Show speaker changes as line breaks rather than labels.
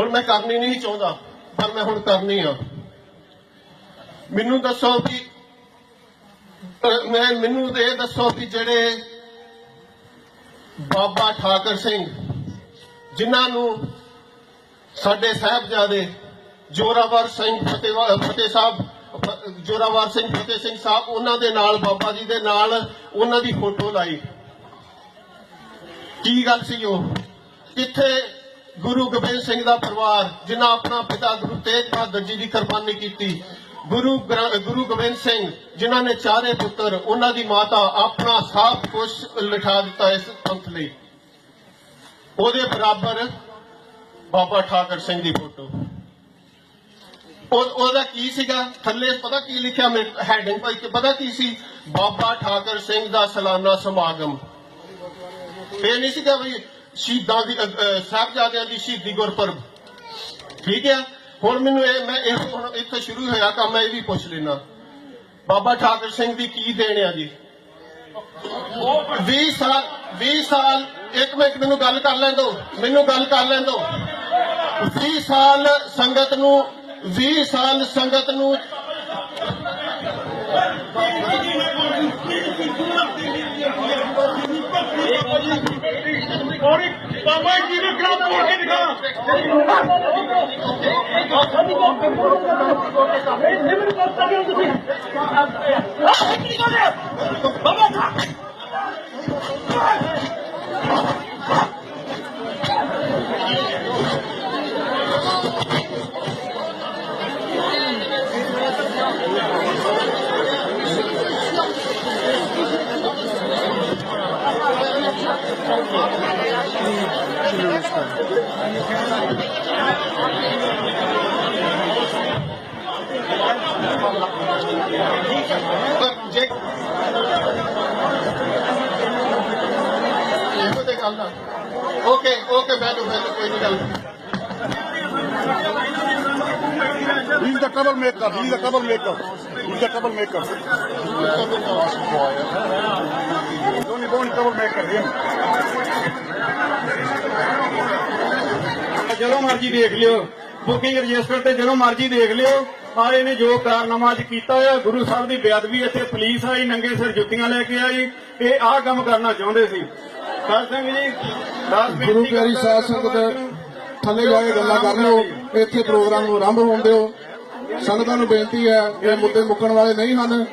ਹੁਣ ਮੈਂ ਕਰਨੀ ਨਹੀਂ ਚਾਹੁੰਦਾ, ਪਰ ਮੈਂ ਹੁਣ ਕਰਨੀ ਆ। ਮੈਨੂੰ ਦੱਸੋ ਵੀ ਮੈਂ, ਮੈਨੂੰ ਇਹ ਦੱਸੋ ਕਿ ਜਿਹੜੇ ਬਾਬਾ ਠਾਕਰ ਸਿੰਘ, ਜਿਨ੍ਹਾਂ ਨੂੰ ਸਾਡੇ ਸਾਹਿਬਜ਼ਾਦੇ ਜੋਰਾਵਰ ਸਿੰਘ ਫਤਿਹਵਾ- ਫਤਿਹ ਸਾਹਿਬ ਜੋਰਾਵਰ ਸਿੰਘ ਫਤਿਹ ਸਿੰਘ ਸਾਹਿਬ, ਉਹਨਾਂ ਦੇ ਨਾਲ, ਬਾਬਾ ਜੀ ਦੇ ਨਾਲ ਉਹਨਾਂ ਦੀ ਫੋਟੋ ਲਾਈ। ਕੀ ਗੱਲ ਸੀ ਉਹ? ਕਿੱਥੇ ਗੁਰੂ ਗੋਬਿੰਦ ਸਿੰਘ ਦਾ ਪਰਿਵਾਰ, ਜਿਨ੍ਹਾਂ ਆਪਣਾ ਪਿਤਾ ਗੁਰੂ ਤੇਗ ਬਹਾਦਰ ਜੀ ਦੀ ਕੁਰਬਾਨੀ ਕੀਤੀ, ਗੁਰੂ ਗੁਰੂ ਗੋਬਿੰਦ ਸਿੰਘ, ਜਿਨ੍ਹਾਂ ਨੇ ਚਾਰੇ ਪੁੱਤਰ, ਉਹਨਾਂ ਦੀ ਮਾਤਾ ਆਪਣਾ ਸਭ ਕੁਝ ਲਿਖਾ ਦਿੱਤਾ ਇਸ ਪੰਥ ਲਈ। ਉਹਦੇ ਬਰਾਬਰ ਬਾਬਾ ਠਾਕਰ ਸਿੰਘ ਦੀ ਫੋਟੋ। ਉਹਦਾ ਕੀ ਸੀਗਾ? ਥੱਲੇ ਪਤਾ ਕੀ ਲਿਖਿਆ ਮੇਰੇ, ਹੈਡਿੰਗ ਭਾਈ ਕਿ ਪਤਾ ਕੀ ਸੀ? ਬਾਬਾ ਠਾਕਰ ਸਿੰਘ ਦਾ ਸਾਲਾਨਾ ਸਮਾਗਮ। ਇਹ ਨਹੀਂ ਸੀਗਾ ਵੀ ਸ਼ਹੀਦਾਂ ਦੀ ਸਾਹਿਬਜ਼ਾਦਿਆਂ ਦੀ ਸ਼ਹੀਦੀ ਗੁਰਪੁਰਬ। ਠੀਕ ਹੈ? ਹੁਣ ਮੈਨੂੰ ਇਹ, ਮੈਂ ਇਹ ਹੁਣ ਇੱਥੇ ਸ਼ੁਰੂ ਹੋਇਆ ਕੰਮ ਮੈਂ ਇਹ ਵੀ ਪੁੱਛ ਲੈਣਾ ਬਾਬਾ ਠਾਕਰ ਸਿੰਘ ਦੀ ਕੀ ਦੇਣ ਆ ਜੀ? 20 ਸਾਲ 20 ਸਾਲ, ਇੱਕ ਮਿੰਟ, ਮੈਨੂੰ ਗੱਲ ਕਰ ਲੈਣ ਦਿਓ। ਮੈਨੂੰ ਗੱਲ ਕਰ ਲੈਣ ਦਿਓ। 20 ਸਾਲ ਸੰਗਤ ਨੂੰ 20 ਸਾਲ ਸੰਗਤ ਨੂੰ
सॉरी बाबा जी ने क्या बोल के दिखा
Thank you. निकालना ओके ओके बैठो बैठो कोई निकाल He's the trouble maker.
He's the trouble maker. He's the trouble maker. He's the trouble maker. He's the trouble maker. He's the trouble maker. Him.
ਜਦੋਂ ਮਰਜ਼ੀ ਦੇਖ ਲਿਓ। ਬੁਕਿੰਗ ਰਜਿਸਟਰ ਤੇ ਜਦੋਂ ਮਰਜ਼ੀ ਦੇਖ ਲਿਓ। ਆ ਇਹਨੇ ਜੋ ਕਾਰਨਾਮਾ ਅੱਜ ਕੀਤਾ ਆ ਗੁਰੂ ਸਾਹਿਬ ਦੀ ਬੇਅਦਬੀ ਇੱਥੇ ਪੁਲਿਸ ਆਈ ਨੰਗੇ ਸਿਰ ਜੁੱਤੀਆਂ ਲੈ ਕੇ ਆਈ। ਇਹ ਆਹ ਕੰਮ ਕਰਨਾ ਚਾਹੁੰਦੇ ਸੀ। ਸਰ ਸਿੰਘ ਜੀ ਦਾਸ
ਗੁਰੂ ਪਿਆਰੀ ਸਾਧ ਸੰਗਤ ਥੱਲੇ ਜਾ ਕੇ ਗੱਲਾਂ ਕਰ ਲਿਓ। ਇੱਥੇ ਪ੍ਰੋਗਰਾਮ ਨੂੰ ਆਰੰਭ ਹੋਣ ਦਿਓ। ਸੰਗਤਾਂ ਨੂੰ ਬੇਨਤੀ ਹੈ ਇਹ ਮੁੱਦੇ ਮੁੱਕਣ ਵਾਲੇ ਨਹੀਂ ਹਨ।